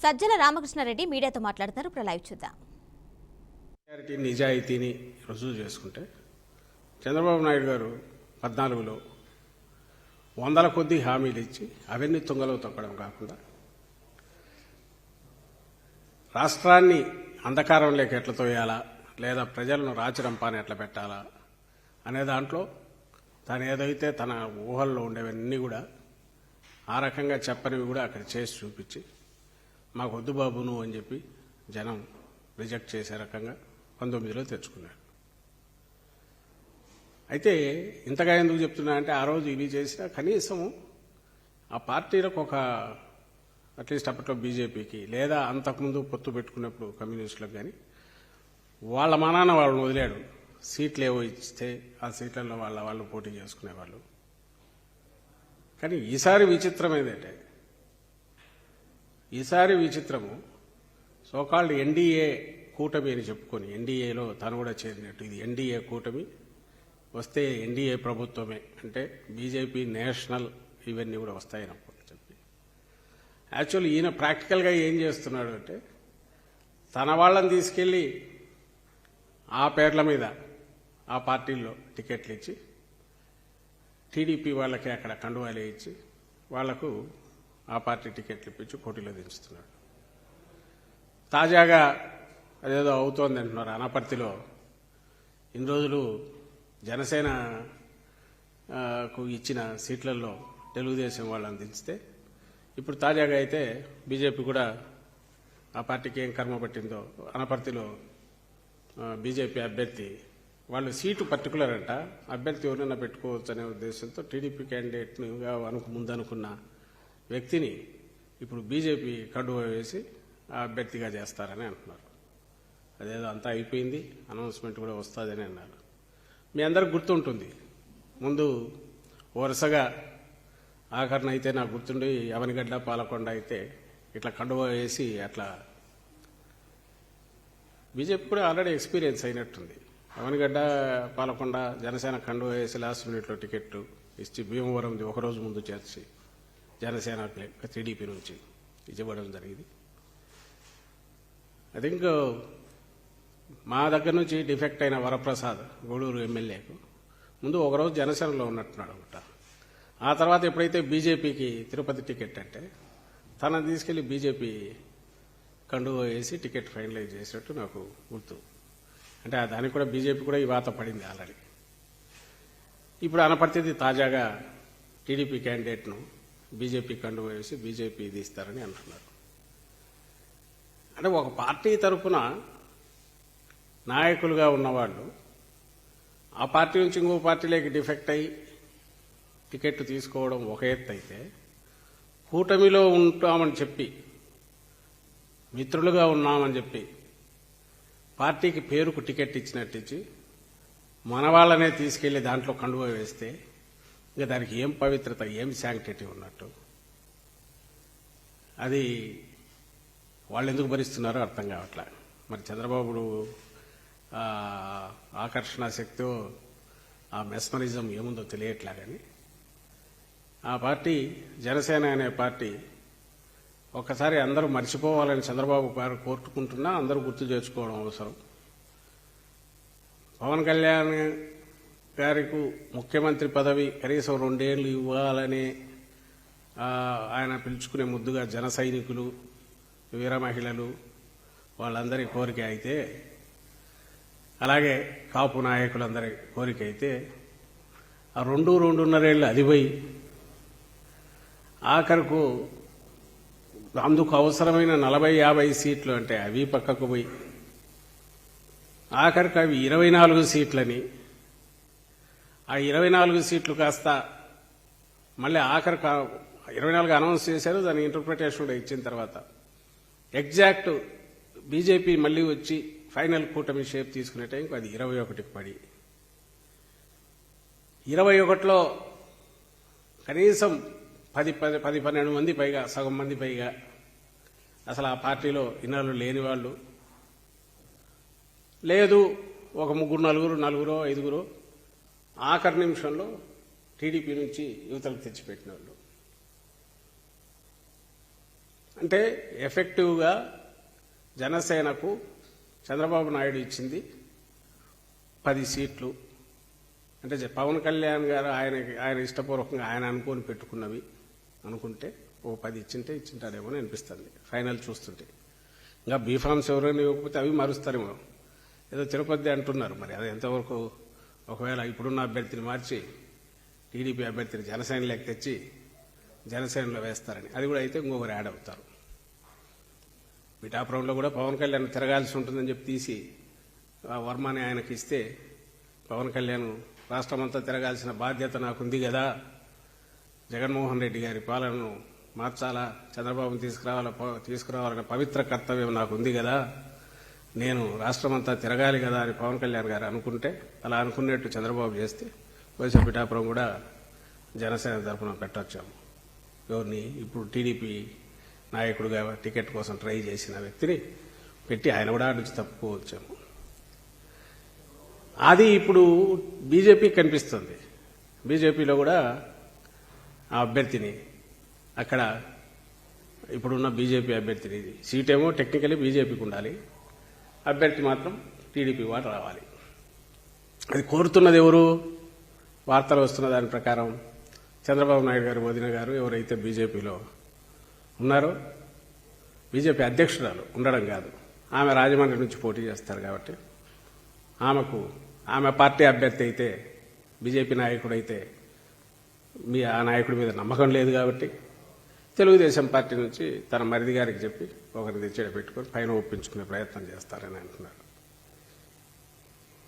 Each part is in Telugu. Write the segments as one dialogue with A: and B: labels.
A: సజ్జల రామకృష్ణారెడ్డి మీడియాతో మాట్లాడుతున్నారు. ఇప్పుడు లైవ్ చూద్దాం.
B: నిజాయితీని రుజువు చేసుకుంటే చంద్రబాబు నాయుడు గారు పద్నాలుగులో వందల కొద్ది హామీలు ఇచ్చి అవన్నీ తుంగలో తొక్కడం కాకుండా రాష్ట్రాన్ని అంధకారంలోకి ఎట్లా తోయాలా లేదా ప్రజలను రాచరంపాని ఎట్లా పెట్టాలా అనే దాంట్లో తను ఏదైతే తన ఊహల్లో ఉండేవన్నీ కూడా ఆ రకంగా చెప్పనివి కూడా అక్కడ చేసి చూపించి మాకు వద్దు బాబు నువ్వు అని చెప్పి జనం రిజెక్ట్ చేసే రకంగా పంతొమ్మిదిలో తెచ్చుకున్నాడు అయితే ఇంతగా ఎందుకు చెప్తున్నా అంటే ఆ రోజు ఇవి చేసినా కనీసం ఆ పార్టీలకు ఒక అట్లీస్ట్ అప్పట్లో బీజేపీకి లేదా అంతకుముందు పొత్తు పెట్టుకున్నప్పుడు కమ్యూనిస్టులకు కానీ వాళ్ళ మనాన వాళ్ళని వదిలాడు. సీట్లు ఏవో ఇస్తే ఆ సీట్లలో వాళ్ళ వాళ్ళు పోటీ చేసుకునేవాళ్ళు. కానీ ఈసారి విచిత్రం ఏంటంటే ఈసారి విచిత్రము. సోకాల్డ్ ఎన్డీఏ కూటమి అని చెప్పుకొని ఎన్డీఏలో తను కూడా చేరినట్టు. ఇది ఎన్డీఏ కూటమి. వస్తే ఎన్డీఏ ప్రభుత్వమే. అంటే బీజేపీ నేషనల్ ఇవన్నీ కూడా వస్తాయని చెప్పి. యాక్చువల్లీ ఈయన ప్రాక్టికల్గా ఏం చేస్తున్నాడు అంటే తన వాళ్ళని తీసుకెళ్ళి ఆ పేర్ల మీద ఆ పార్టీల్లో టికెట్లు ఇచ్చి టీడీపీ వాళ్ళకి అక్కడ కండువాలు ఇచ్చి వాళ్ళకు ఆ పార్టీ టికెట్లు ఇప్పించి పోటీలో దించుతున్నాడు. తాజాగా అదేదో అవుతోంది అంటున్నారు అనపర్తిలో ఇన్ని రోజులు జనసేన కు ఇచ్చిన సీట్లలో తెలుగుదేశం వాళ్ళని దించితే ఇప్పుడు తాజాగా అయితే బీజేపీ కూడా ఆ పార్టీకి ఏం కర్మ పట్టిందో అనపర్తిలో బీజేపీ అభ్యర్థి వాళ్ళు సీటు పర్టికులర్ అంట అభ్యర్థి ఎవరైనా పెట్టుకోవచ్చు అనే ఉద్దేశంతో టీడీపీ క్యాండిడేట్ని అనుకు ముందు అనుకున్న వ్యక్తిని ఇప్పుడు బీజేపీ కండువ వేసి అభ్యర్థిగా చేస్తారని అంటున్నారు. అదేదో అంతా అయిపోయింది అనౌన్స్మెంట్ కూడా వస్తుందని అన్నారు. మీ అందరికి గుర్తుంటుంది. ముందు వరుసగా ఆఖరణ అయితే నాకు గుర్తుండి అవనిగడ్డ పాలకొండ అయితే ఇట్లా కండువ వేసి అట్లా బీజేపీ కూడా ఆల్రెడీ ఎక్స్పీరియన్స్ అయినట్టుంది. అవనిగడ్డ పాలకొండ జనసేన కండువ వేసి లాస్ట్ మినిట్లో టికెట్ ఇచ్చి భీమవరంది ఒకరోజు ముందు చేర్చి జనసేన టీడీపీ నుంచి ఇవ్వడం జరిగింది. ఐ థింక్ uh, మా దగ్గర నుంచి డిఫెక్ట్ అయిన వరప్రసాద్ గూడూరు ఎమ్మెల్యేకు ముందు ఒకరోజు జనసేనలో ఉన్నట్టున్నాడు అనమాట ఆ తర్వాత ఎప్పుడైతే బీజేపీకి తిరుపతి టికెట్ అంటే తనని తీసుకెళ్ళి బీజేపీ కండువ వేసి టికెట్ ఫైనలైజ్ చేసినట్టు నాకు గుర్తు. అంటే ఆ దానికి కూడా బీజేపీ కూడా ఈ వాత పడింది ఆల్రెడీ. ఇప్పుడు అనపర్తిది తాజాగా టీడీపీ క్యాండిడేట్ను బీజేపీ కండువ వేసి బీజేపీ తీస్తారని అంటున్నారు. అంటే ఒక పార్టీ తరఫున నాయకులుగా ఉన్నవాళ్ళు ఆ పార్టీ నుంచి ఇంకో పార్టీలోకి డిఫెక్ట్ అయ్యి టికెట్ తీసుకోవడం ఒక ఎత్తు అయితే కూటమిలో ఉంటామని చెప్పి మిత్రులుగా ఉన్నామని చెప్పి పార్టీకి పేరుకు టికెట్ ఇచ్చినట్టు ఇచ్చి మన వాళ్ళనే తీసుకెళ్ళి దాంట్లో కండువ వేస్తే ఇక దానికి ఏం పవిత్రత ఏం శాంక్టిటీ ఉన్నట్టు. అది వాళ్ళు ఎందుకు భరిస్తున్నారో అర్థం కావట్లా. మరి చంద్రబాబు ఆకర్షణ శక్తి ఆ మెస్మరిజం ఏముందో తెలియట్లా కానీ ఆ పార్టీ జనసేన అనే పార్టీ ఒక్కసారి అందరూ మర్చిపోవాలని చంద్రబాబు గారు కోరుకుంటున్నా అందరూ గుర్తు చేసుకోవడం అవసరం. పవన్ కళ్యాణ్ గారికి ముఖ్యమంత్రి పదవి కనీసం రెండేళ్ళు ఇవ్వాలని ఆయన పిలుచుకునే ముద్దుగా జన సైనికులు వీర మహిళలు వాళ్ళందరి కోరిక అయితే అలాగే కాపు నాయకులందరి కోరిక అయితే ఆ రెండు రెండున్నరేళ్ళు అది పోయి ఆఖరకు అందుకు అవసరమైన నలభై యాభై సీట్లు అంటే అవి పక్కకు పోయి ఆఖరికి అవి ఇరవై నాలుగు సీట్లని ఆ ఇరవై నాలుగు సీట్లు కాస్త మళ్ళీ ఆఖరి ఇరవై నాలుగు అనౌన్స్ చేశారు దాని ఇంటర్ప్రిటేషన్ కూడా ఇచ్చిన తర్వాత. ఎగ్జాక్ట్ బీజేపీ మళ్ళీ వచ్చి ఫైనల్ కూటమి షేప్ తీసుకునే టైంకి అది ఇరవై ఒకటికి పడి. ఇరవై ఒకటిలో కనీసం పది పది పది పన్నెండు మంది పైగా సగం మంది పైగా అసలు ఆ పార్టీలో ఇన్నాళ్ళు లేని వాళ్ళు. లేదు ఒక ముగ్గురు నలుగురు నలుగురు ఐదుగురు ఆఖరి నిమిషంలో టీడీపీ నుంచి యువతలకు తెచ్చిపెట్టిన వాళ్ళు అంటే ఎఫెక్టివ్గా జనసేనకు చంద్రబాబు నాయుడు ఇచ్చింది పది సీట్లు. అంటే జ- పవన్ కళ్యాణ్ గారు ఆయన ఆయన ఇష్టపూర్వకంగా ఆయన అనుకొని పెట్టుకున్నవి. అనుకుంటే ఓ పది ఇచ్చింటే ఇచ్చింటారేమో అని అనిపిస్తుంది. ఫైనల్ చూస్తుంటే. ఇంకా బీఫామ్స్ ఎవరైనా ఇవ్వకపోతే అవి మరుస్తారేమో. ఏదో తిరుపతి అంటున్నారు మరి అది ఎంతవరకు ఒకవేళ ఇప్పుడున్న అభ్యర్థిని మార్చి టీడీపీ అభ్యర్థిని జనసేనలోకి తెచ్చి జనసేనలో వేస్తారని. అది కూడా అయితే ఇంకొకరు యాడ్ అవుతారు. పిఠాపురంలో కూడా పవన్ కళ్యాణ్ తిరగాల్సి ఉంటుందని చెప్పి తీసి ఆ వర్మని ఆయనకి ఇస్తే పవన్ కళ్యాణ్ రాష్ట్రమంతా తిరగాల్సిన బాధ్యత నాకుంది కదా. జగన్మోహన్ రెడ్డి గారి పాలనను మార్చాలా? చంద్రబాబును తీసుకురావాల తీసుకురావాలనే పవిత్ర కర్తవ్యం నాకు ఉంది కదా. నేను రాష్ట్రమంతా తిరగాలి కదా అని పవన్ కళ్యాణ్ గారు అనుకుంటే అలా అనుకున్నట్టు చంద్రబాబు చేస్తే బహుశా పిఠాపురం కూడా జనసేన తరఫున పెట్టొచ్చాము ఎవరిని? ఇప్పుడు టీడీపీ నాయకుడిగా టికెట్ కోసం ట్రై చేసిన వ్యక్తిని పెట్టి ఆయన కూడా నుంచి తప్పుకోవచ్చాము అది ఇప్పుడు బీజేపీ కనిపిస్తుంది. బీజేపీలో కూడా ఆ అభ్యర్థిని అక్కడ ఇప్పుడున్న బీజేపీ అభ్యర్థిని. సీటేమో టెక్నికలీ బీజేపీకి ఉండాలి. అభ్యర్థి మాత్రం టీడీపీ వాడు రావాలి. అది కోరుతున్నది ఎవరు? వార్తలు వస్తున్న దాని ప్రకారం చంద్రబాబు నాయుడు గారు వదిన గారు ఎవరైతే బీజేపీలో ఉన్నారో బీజేపీ అధ్యక్షురాలు ఉండడం కాదు. ఆమె రాజమండ్రి నుంచి పోటీ చేస్తారు కాబట్టి ఆమెకు ఆమె పార్టీ అభ్యర్థి అయితే బీజేపీ నాయకుడు అయితే మీ ఆ నాయకుడి మీద నమ్మకం లేదు కాబట్టి తెలుగుదేశం పార్టీ నుంచి తన మరిది గారికి చెప్పి ఒకరిని తెచ్చేట పెట్టుకొని పైన ఒప్పించుకునే ప్రయత్నం చేస్తారని అంటున్నారు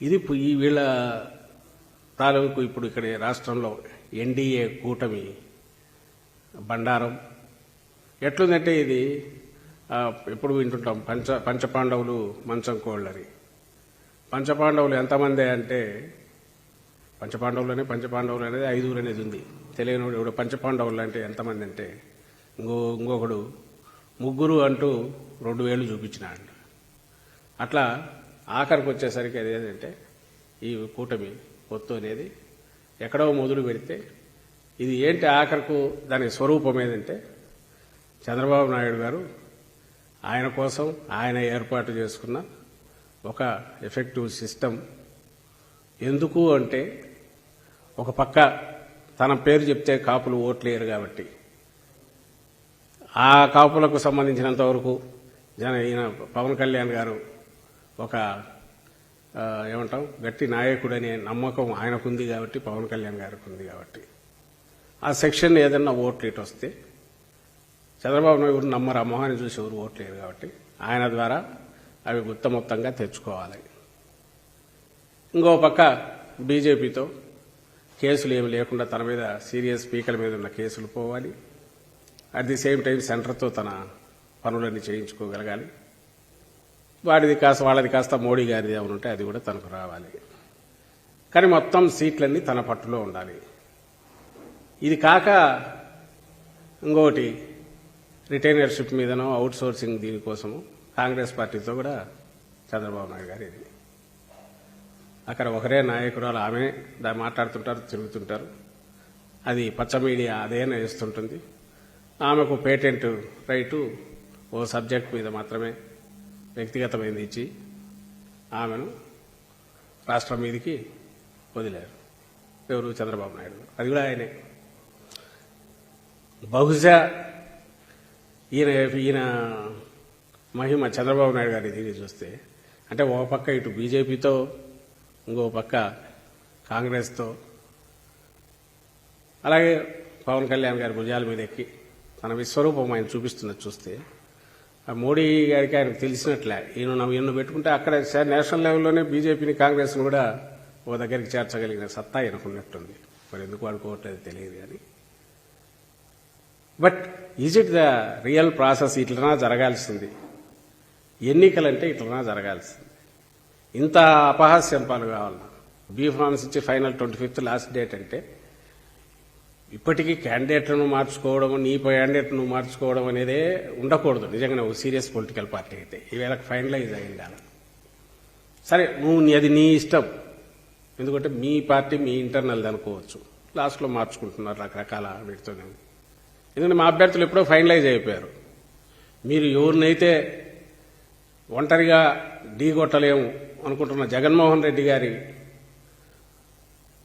B: ఇది ఈ వీళ్ళ తాలూకు ఇప్పుడు ఇక్కడ రాష్ట్రంలో ఎన్డీఏ కూటమి బండారం. ఎట్లుందంటే ఇది ఎప్పుడు వింటుంటాం పంచ పంచపాండవులు మంచం కోళ్ళని పంచపాండవులు ఎంతమంది అంటే పంచపాండవులని పంచపాండవులు అనేది ఐదుగురు అనేది ఉంది. తెలియనివాడు ఇప్పుడు పంచపాండవులు అంటే ఎంతమంది అంటే ఇంకో ఇంకొకడు ముగ్గురు అంటూ రెండు వేలు చూపించినాడు. అట్లా ఆఖరికి వచ్చేసరికి అది ఏంటంటే ఈ కూటమి పొత్తు అనేది ఎక్కడో మొదలు పెడితే ఇది ఏంటి ఆఖరకు దాని స్వరూపం ఏదంటే చంద్రబాబు నాయుడు గారు ఆయన కోసం ఆయన ఏర్పాటు చేసుకున్న ఒక ఎఫెక్టివ్ సిస్టమ్. ఎందుకు అంటే ఒక పక్క తన పేరు చెప్తే కాపులు ఓట్లేరు కాబట్టి. ఆ కాపులకు సంబంధించినంత వరకు జన ఈయన పవన్ కళ్యాణ్ గారు ఒక ఏమంటాం గట్టి నాయకుడనే నమ్మకం ఆయనకుంది కాబట్టి పవన్ కళ్యాణ్ గారికి ఉంది కాబట్టి. ఆ సెక్షన్ ఏదన్నా ఓట్లు ఇటు వస్తే చంద్రబాబు నాయుడు నమ్మరు? ఆ మొహాన్ని చూసి ఎవరు ఓట్లేరు కాబట్టి ఆయన ద్వారా అవి గుత్త మొత్తంగా తెచ్చుకోవాలి. ఇంకో పక్క బీజేపీతో కేసులు ఏమి లేకుండా తన మీద సీరియస్ స్పీకర్ మీద ఉన్న కేసులు పోవాలి. అట్ ది సేమ్ టైం సెంటర్తో తన పనులన్నీ చేయించుకోగలగాలి. వాడిది కాస్త వాళ్ళది కాస్త మోడీ గారిది ఏమైనా ఉంటే అది కూడా తనకు రావాలి. కానీ మొత్తం సీట్లన్నీ తన పట్టులో ఉండాలి. ఇది కాక ఇంకోటి రిటైనర్షిప్ మీదనో అవుట్ సోర్సింగ్ దీనికోసము కాంగ్రెస్ పార్టీతో కూడా చంద్రబాబు నాయుడు గారు ఇది. అక్కడ ఒకరే నాయకురాలు ఆమె మాట్లాడుతుంటారు తిరుగుతుంటారు. అది పచ్చ మీడియా అదే నేస్తుంటుంది ఆమెకు పేటెంట్ రైటు ఓ సబ్జెక్ట్ మీద మాత్రమే వ్యక్తిగతమైంది ఇచ్చి ఆమెను రాష్ట్రం మీదకి వదిలారు. ఎవరు? చంద్రబాబు నాయుడు. అది కూడా ఆయనే. బహుశా ఈయన ఈయన మహిమ చంద్రబాబు నాయుడు గారి దీన్ని చూస్తే అంటే ఒక పక్క ఇటు బీజేపీతో ఇంకో పక్క కాంగ్రెస్తో అలాగే పవన్ కళ్యాణ్ గారి భుజాల మీద ఎక్కి తన విశ్వరూపం ఆయన చూపిస్తున్నది చూస్తే ఆ మోడీ గారికి ఆయనకు తెలిసినట్లే. ఈయన ఈయన పెట్టుకుంటే అక్కడ నేషనల్ లెవెల్లోనే బీజేపీని కాంగ్రెస్ని కూడా ఓ దగ్గరికి చేర్చగలిగిన సత్తా ఈయనకున్నట్టుంది. మరి ఎందుకు అనుకోవట్లేదు తెలియదు కానీ. But is it the real process ఇట్లనా జరగాల్సింది? ఎన్నికలంటే ఇట్లనా జరగాల్సింది? ఇంత అపహాస్యం పాలు కావాలన్నా. బీ ఫార్మ్స్ ఇచ్చి final twenty fifth last date అంటే ఇప్పటికీ క్యాండిడేట్లను మార్చుకోవడం నీ క్యాండిడేట్ను మార్చుకోవడం అనేదే ఉండకూడదు. నిజంగానే ఒక సీరియస్ పొలిటికల్ పార్టీ అయితే. ఈవేళ ఫైనలైజ్ అయింది అలా. సరే నువ్వు నీ- అది నీ ఇష్టం. ఎందుకంటే మీ పార్టీ మీ ఇంటర్నల్ అనుకోవచ్చు. లాస్ట్లో మార్చుకుంటున్నారు రకరకాల వీటితో ఎందుకంటే మా అభ్యర్థులు ఎప్పుడో ఫైనలైజ్ అయిపోయారు. మీరు ఎవరినైతే ఒంటరిగా ఢీకొట్టలేము అనుకుంటున్న జగన్మోహన్ రెడ్డి గారి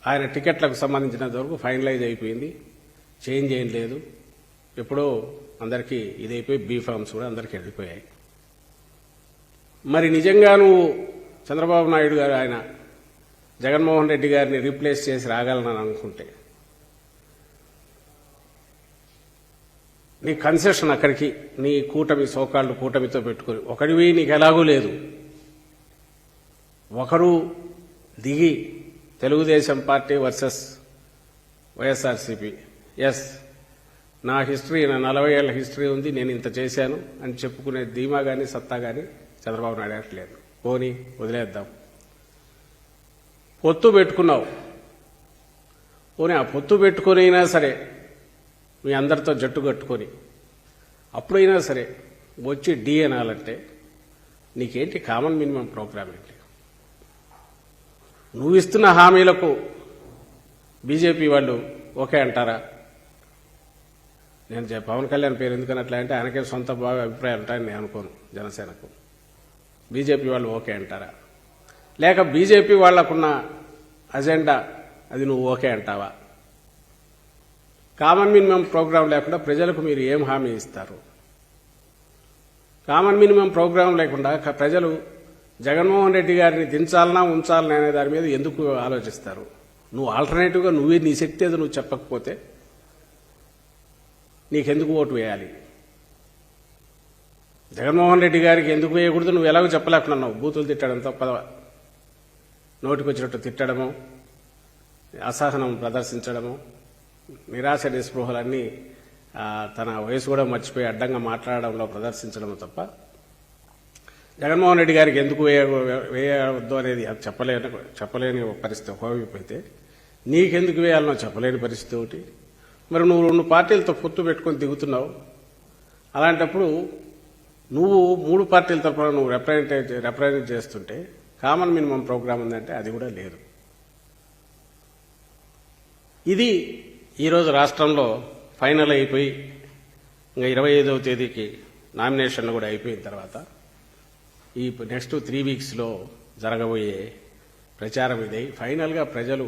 B: ఆయన టికెట్లకు సంబంధించినంత వరకు ఫైనలైజ్ అయిపోయింది. చేంజ్ ఏం లేదు. ఎప్పుడో అందరికీ ఇదైపోయి బీ ఫార్మ్స్ కూడా అందరికీ వెళ్ళిపోయాయి. మరి నిజంగా నువ్వు చంద్రబాబు నాయుడు గారు ఆయన జగన్మోహన్ రెడ్డి గారిని రీప్లేస్ చేసి రాగలనని అనుకుంటే నీ కన్సెషన్ అక్కడికి నీ కూటమి సోకాళ్ళు కూటమితో పెట్టుకుని ఒకడివి నీకు ఎలాగూ లేదు. ఒకరు దిగి Telugu Desam party versus YSRCP. Yes నా హిస్టరీ నా నలభై ఏళ్ళ హిస్టరీ ఉంది నేను ఇంత చేశాను అని చెప్పుకునే ధీమా కానీ సత్తా కానీ చంద్రబాబు నాయుడు గారికి పోనీ వదిలేద్దాం. పొత్తు పెట్టుకున్నావు. పోనీ ఆ పొత్తు పెట్టుకొని అయినా సరే మీ అందరితో జట్టు కట్టుకొని అప్పుడైనా సరే వచ్చి డి అనాలంటే నీకేంటి కామన్ మినిమం ప్రోగ్రామ్ ఏంటి? నువ్వు ఇస్తున్న హామీలకు బీజేపీ వాళ్ళు ఓకే అంటారా? నేను పవన్ కళ్యాణ్ పేరు ఎందుకని అట్లా అంటే ఆయనకే సొంత బాగా అభిప్రాయాలు ఉంటాయని నేను అనుకోను జనసేనకు. బీజేపీ వాళ్ళు ఓకే అంటారా? లేక బీజేపీ వాళ్ళకున్న అజెండా అది నువ్వు ఓకే అంటావా? కామన్ మినిమం ప్రోగ్రాం లేకుండా ప్రజలకు మీరు ఏం హామీ ఇస్తారు? కామన్ మినిమం ప్రోగ్రాం లేకుండా ప్రజలు జగన్మోహన్ రెడ్డి గారిని దించాలనా ఉంచాలనా అనే దాని మీద ఎందుకు ఆలోచిస్తారు? నువ్వు ఆల్టర్నేటివ్గా నువ్వే నీ శక్తి ఏదో నువ్వు చెప్పకపోతే నీకెందుకు ఓటు వేయాలి? జగన్మోహన్ రెడ్డి గారికి ఎందుకు వేయకూడదు? నువ్వు ఎలాగో చెప్పలేకున్నావు బూతులు తిట్టడం తప్ప నోటికొచ్చినట్టు తిట్టడము అసహనం ప్రదర్శించడము నిరాశ నిస్పృహలన్నీ తన వయసు కూడా మర్చిపోయి అడ్డంగా మాట్లాడడంలో ప్రదర్శించడం తప్ప జగన్మోహన్ రెడ్డి గారికి ఎందుకు వేయ వేయవద్దు అనేది అది చెప్పలేని చెప్పలేని పరిస్థితి హోమిపోతే నీకెందుకు వేయాలనో చెప్పలేని పరిస్థితి ఒకటి. మరి నువ్వు రెండు పార్టీలతో పొత్తు పెట్టుకొని దిగుతున్నావు. అలాంటప్పుడు నువ్వు మూడు పార్టీల తరఫున నువ్వు రిప్రజెంట్ రిప్రజెంట్ చేస్తుంటే కామన్ మినిమం ప్రోగ్రామ్ ఉందంటే అది కూడా లేదు. ఇది ఈరోజు రాష్ట్రంలో ఫైనల్ అయిపోయి ఇంకా ఇరవై ఐదవ తేదీకి నామినేషన్ కూడా అయిపోయిన తర్వాత ఈ నెక్స్ట్ త్రీ వీక్స్లో జరగబోయే ప్రచారం ఇదే. ఫైనల్గా ప్రజలు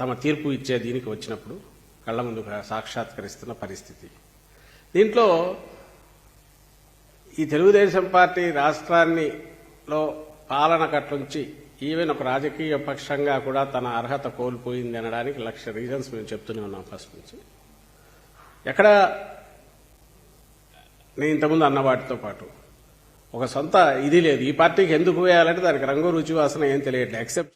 B: తమ తీర్పు ఇచ్చే దీనికి వచ్చినప్పుడు కళ్ళ ముందు సాక్షాత్కరిస్తున్న పరిస్థితి. దీంట్లో ఈ తెలుగుదేశం పార్టీ రాష్ట్రాన్నిలో పాలన కట్లుంచి ఈవెన్ ఒక రాజకీయ పక్షంగా కూడా తన అర్హత కోల్పోయింది అనడానికి లక్ష రీజన్స్ మేము చెప్తూనే ఉన్నాం ఫస్ట్ నుంచి. ఎక్కడ నేను ఇంతకుముందు అన్న వాటితో పాటు ఒక సొంత ఇది లేదు. ఈ పార్టీకి ఎందుకు వేయాలంటే దానికి రంగు రుచి వాసన ఏం తెలియట్లేదు. ఎక్సెప్ట్